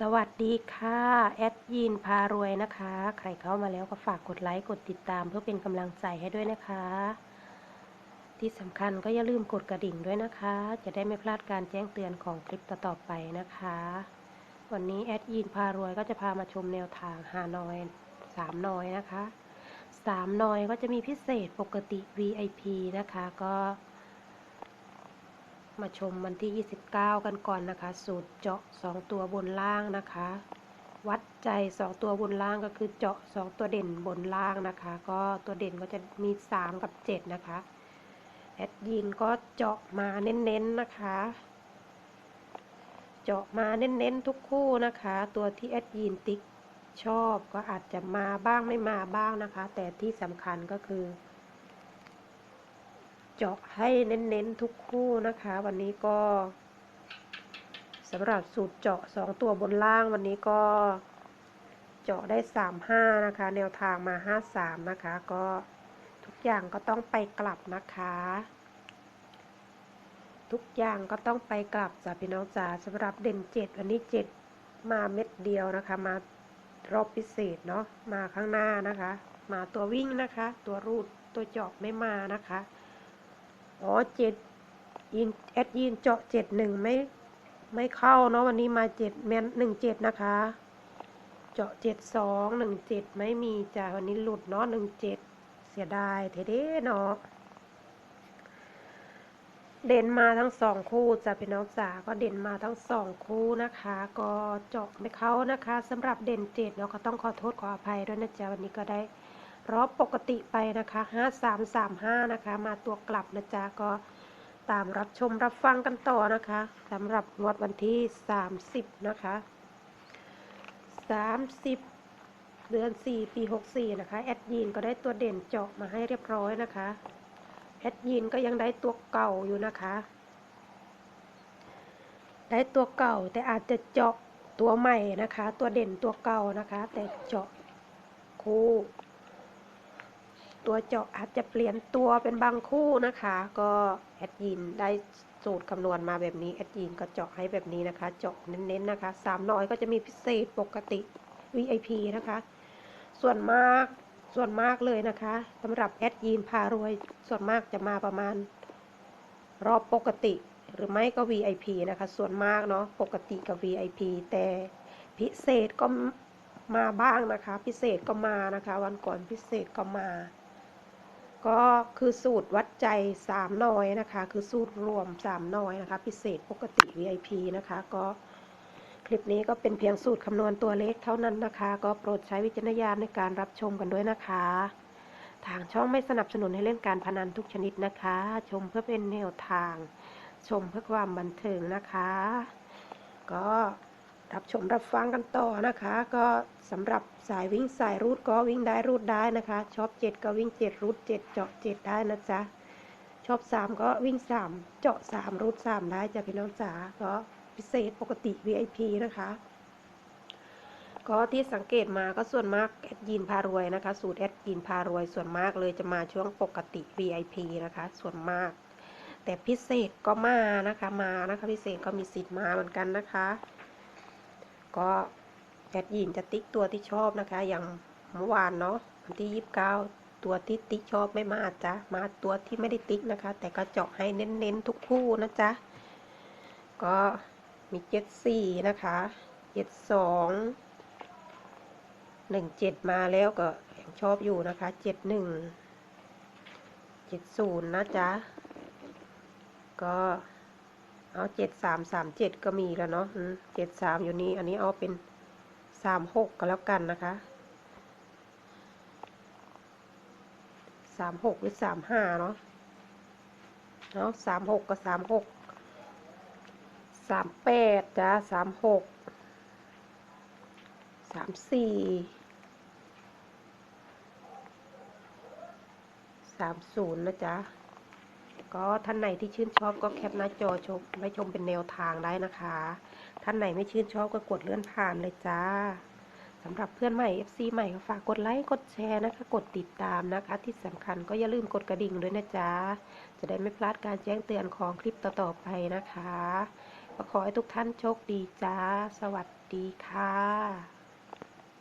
สวัสดีค่ะแอดยีนพารวยนะคะ ใครเข้ามาแล้วก็ฝากกดไลค์กดติดตามเพื่อเป็นกำลังใจให้ด้วยนะคะ ที่สำคัญก็อย่าลืมกดกระดิ่งด้วยนะคะ จะได้ไม่พลาดการแจ้งเตือนของคลิปต่อๆไปนะคะ วันนี้แอดยีนพารวยก็จะพามาชมแนวทางฮานอยสามนอยนะคะสามนอยก็จะมีพิเศษปกติ VIP นะคะ ก็ มาชมวันที่ 29 กันก่อนนะคะ สูตรเจาะ 2 ตัวบนล่างนะคะ วัดใจ 2 ตัวบนล่างก็คือเจาะ 2 ตัวเด่นบนล่างนะคะ ก็ตัวเด่นก็จะมี 3 กับ 7 นะคะแอดยินก็เจาะมาเน้นๆนะคะ เจาะมาเน้นๆทุกคู่นะคะ ตัวที่แอดยินติ๊กชอบก็อาจจะมาบ้างไม่มาบ้างนะคะ แต่ที่สำคัญก็คือ เจาะให้เน้นๆทุกคู่นะคะ วันนี้ก็สำหรับสูตรเจาะ 2 ตัวบนล่างวันนี้ก็เจาะได้ 35 นะคะ แนวทางมา 53 นะคะ ก็ทุกอย่างก็ต้องไปกลับนะคะ ทุกอย่างก็ต้องไปกลับจ้ะพี่น้องจ๋าสำหรับเด่น 7 วันนี้ 7 มาเม็ดเดียวนะคะ มารอบพิเศษเนาะมาข้างหน้านะคะ มาตัววิ่งนะคะ ตัวรูดตัวเจาะไม่มานะคะ อ๋อเจ็ดยินแอดยินเจาะเจ็ดหนึ่งไม่ไม่เข้าเนาะวันนี้มาเจ็ดแมนหนึ่งเจ็ดนะคะ เจาะเจ็ดสองหนึ่งเจ็ดไม่มีจ้ะวันนี้หลุดเนาะหนึ่งเจ็ดเสียดายเทเด้เนาะเด่นมาทั้งสองคู่จ้ะพี่น้องจ๋าก็เด่นมาทั้งสองคู่นะคะ ก็เจาะไม่เข้านะคะสำหรับเด่นเจ็ดเนาะก็ต้องขอโทษขออภัยด้วยนะจ๊ะวันนี้ก็ได้ พรอบปกติไปนะคะ5335นะคะ มาตัวกลับนะจ๊ะก็ตามรับชมรับฟังกันต่อนะคะสำหรับงวดวันที่ 30 นะคะ 30 เดือน 4 ปี 64 นะคะ แอดยีนก็ได้ตัวเด่นเจาะมาให้เรียบร้อยนะคะ แอดยีนก็ยังได้ตัวเก่าอยู่นะคะ ได้ตัวเก่าแต่อาจจะเจาะตัวใหม่นะคะ ตัวเด่นตัวเก่านะคะ แต่เจาะคู่ ตัวเจาะอาจจะเปลี่ยนตัวเป็นบางคู่นะคะ ก็แอดยินได้สูตรคำนวณมาแบบนี้แอดยินก็เจาะให้แบบนี้นะคะ เจาะเน้นๆนะคะสามน้อยก็จะมีพิเศษปกติ VIP นะคะ ส่วนมากส่วนมากเลยนะคะสำหรับแอดยินพารวย ส่วนมากจะมาประมาณ รอบปกติ หรือไม่ก็ VIP นะคะ ส่วนมากเนาะปกติกับ VIP แต่พิเศษก็มาบ้างนะคะ พิเศษก็มานะคะ วันก่อนพิเศษก็มา ก็คือสูตรวัดใจ3น้อยนะคะ คือสูตรรวม3น้อยนะคะ พิเศษปกติ VIP นะคะ ก็คลิปนี้ก็เป็นเพียงสูตรคำนวณตัวเลขเท่านั้นนะคะ ก็โปรดใช้วิจารณญาณในการรับชมกันด้วยนะคะ ทางช่องไม่สนับสนุนให้เล่นการพนันทุกชนิดนะคะ ชมเพื่อเป็นแนวทาง ชมเพื่อความบันเทิงนะคะ ก็ รับชมรับฟังกันต่อนะคะ ก็สำหรับสายวิ่งสายรูดก็วิ่งได้รูดได้นะคะชอบเจ็ดก็วิ่งเจ็ดรูดเจ็ดเจาะเจ็ดได้นะจ๊ะชอบสามก็วิ่งสามเจาะสามรูดสามได้จ้ะพี่น้องจ๋าก็พิเศษปกติ VIP นะคะ ก็ที่สังเกตมาก็ส่วนมากแอดยินพารวยนะคะ สูตรแอดยินพารวยส่วนมากเลยจะมาช่วงปกติ VIP นะคะ ส่วนมาก แต่พิเศษก็มานะคะมานะคะ พิเศษก็มีสิทธิ์มาเหมือนกันนะคะ ก็แอดยินจะติ๊กตัวที่ชอบนะคะ อย่างเมื่อวานเนาะวันที่ยีิบเก้าตัวที่ติ๊กชอบไม่มาจ้ะมาตัวที่ไม่ได้ติ๊กนะคะ แต่ก็เจาะให้เน้นๆทุกคู่นะจ๊ะก็มีเจ็ดสี่นะคะเจ็ดสองหนึ่งเจ็ดมาแล้วก็ยังชอบอยู่นะคะเจ็ดหนึ่งเจ็ดศูนย์นะจ๊ะก็ เอาเจ็ดสามสามเจ็ดก็มีแล้วเนาะเจ็ดสามอยู่นี่ อันนี้เอาเป็นสามหกก็แล้วกันนะคะสามหกหรือสามห้าเนาะเนาะสามหกกับสามหกสามแปดจ้าสามหกสามสี่สามศูนย์นะจ๊ะ ก็ท่านไหนที่ชื่นชอบก็แคปหน้าจอชมไว้ชมเป็นแนวทางได้นะคะ ท่านไหนไม่ชื่นชอบก็กดเลื่อนผ่านเลยจ้าสำหรับเพื่อนใหม่ FC ใหม่ก็ฝากกดไลค์กดแชร์นะคะ กดติดตามนะคะ ที่สำคัญก็อย่าลืมกดกระดิ่งด้วยนะจ๊ะจะได้ไม่พลาดการแจ้งเตือนของคลิปต่อๆไปนะคะขอให้ทุกท่านโชคดีจ้า สวัสดีค่ะ